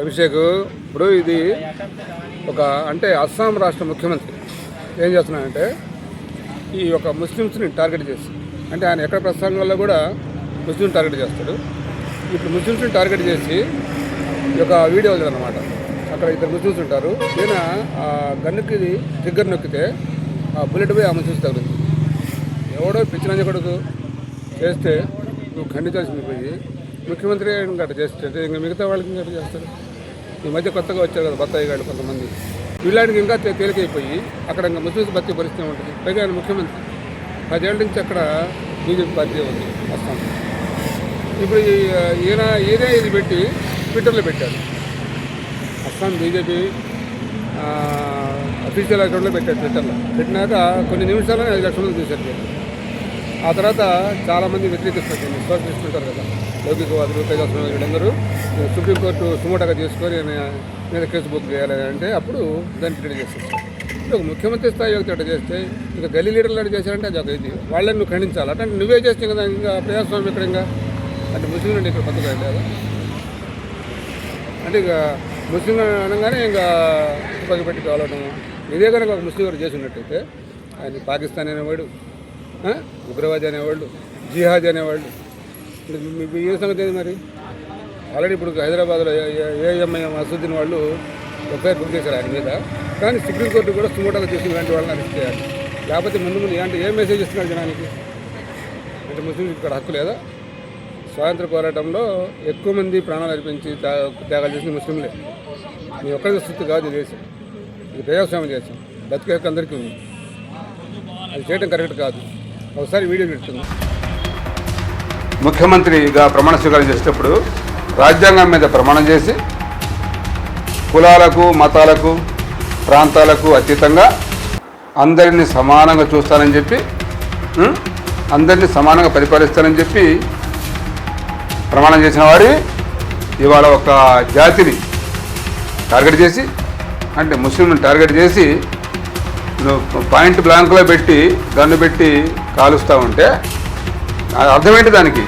అభిషేక్ ఇప్పుడు ఇది ఒక అంటే అస్సాం రాష్ట్ర ముఖ్యమంత్రి ఏం చేస్తున్నాడంటే ఈ యొక్క ముస్లిమ్స్ని టార్గెట్ చేసి అంటే ఆయన ఎక్కడ ప్రసంగంలో కూడా ముస్లిం టార్గెట్ చేస్తాడు. ఇప్పుడు ముస్లిమ్స్ని టార్గెట్ చేసి ఈ యొక్క వీడియో అనమాట అక్కడ ఇద్దరు ముస్లిమ్స్ ఉంటారు. ఈయన ఆ గన్నుకి ట్రిగ్గర్ నొక్కితే ఆ బుల్లెట్ పోయి ఆ ముస్లిమ్స్ తగులుతుంది. ఎవడో పిచ్చినంజ కొడుకు చేస్తే నువ్వు ఖండించాల్సింది పోయి ముఖ్యమంత్రి గట్ట చేస్తే ఇంకా మిగతా వాళ్ళకి గట్ట చేస్తారు? ఈ మధ్య కొత్తగా వచ్చారు కదా బత్తాయి గారు కొంతమంది. వీళ్ళకి ఇంకా తేలికైపోయి అక్కడ ఇంకా ముస్లిమ్స్ బతికే పరిస్థితి ఉంటుంది? పైగా ఆయన ముఖ్యమంత్రి. పదేళ్ళ నుంచి అక్కడ బీజేపీ పార్టీ ఉంది అస్సాం ఇప్పుడు ఈ- ఈయన ఈయనే ఇది పెట్టి ట్విట్టర్లో పెట్టారు. అస్సాం బీజేపీ అఫీషియల్ అకౌంట్లో పెట్టారు ట్విట్టర్లో. పెట్టినాక కొన్ని నిమిషాలనే ఐదు లక్షలు మంది ఆ తర్వాత చాలామంది వ్యతిరేకిస్తారు విశ్వాసిస్తుంటారు కదా. లౌకికవాదులు ప్రజాస్వామ్య వీళ్ళందరూ సుప్రీంకోర్టు సుమోటగా చేసుకొని మీద కేసు బుక్ చేయాలని అంటే అప్పుడు దాన్ని ట్రీట్ చేస్తారు. ఇప్పుడు ఒక ముఖ్యమంత్రి స్థాయి వ్యక్తి చేస్తే ఇంకా గల్లీ లీడర్లు అటు చేశారంటే అది ఒక ఇది. వాళ్ళని నువ్వు ఖండించాలి. అంటే నువ్వే చేస్తే కదా ఇంకా ప్రజాస్వామ్యం ఇక్కడ ఇంకా అంటే ముస్లింలు ఇక్కడ పద్ధతి లేదా అంటే ఇక ముస్లింలు అనగానే ఇంకా తుపాకి కావడం ఇదే కనుక ఒక ముస్లిం గారు చేసి ఉన్నట్టయితే ఆయన పాకిస్తాన్ అనేవాడు ఉగ్రవాది అనేవాళ్ళు జిహాద్ అనేవాళ్ళు. మీకు ఏ సంగతి ఏది మరి? ఆల్రెడీ ఇప్పుడు హైదరాబాద్లో ఏఎంఐఎం అసదుద్దీన్ వాళ్ళు ఎఫ్ఐఆర్ బుక్ చేశారు ఆయన మీద. కానీ సుప్రీంకోర్టు కూడా సుమోటోగా చేసిన ఇలాంటి వాళ్ళని అరెస్ట్ చేయాలి. లేకపోతే ముందు ముందు అంటే ఏ మెసేజ్ ఇస్తున్నారు జనానికి? అంటే ముస్లింస్ ఇక్కడ హక్కు లేదా? స్వాతంత్ర పోరాటంలో ఎక్కువ మంది ప్రాణాలు అర్పించి త్యాగాలు చేసిన ముస్లింలే. మీ ఒక్కరి స్థితి కాదు దేశం. ఇది ప్రజాస్వామ్య దేశం. బతికే అందరికీ ఉంది. అది చేయడం కరెక్ట్ కాదు. ఒకసారి వీడియో పెడుతుంది ముఖ్యమంత్రిగా ప్రమాణ స్వీకారం చేసేటప్పుడు రాజ్యాంగం మీద ప్రమాణం చేసి కులాలకు మతాలకు ప్రాంతాలకు అతీతంగా అందరినీ సమానంగా చూస్తానని చెప్పి అందరినీ సమానంగా పరిపాలిస్తానని చెప్పి ప్రమాణం చేసిన వారి ఇవాళ ఒక జాతిని టార్గెట్ చేసి అంటే ముస్లింలను టార్గెట్ చేసి పాయింట్ బ్లాంక్లో పెట్టి గన్ను పెట్టి కాలుస్తూ ఉంటే అది అర్థమేంటి దానికి.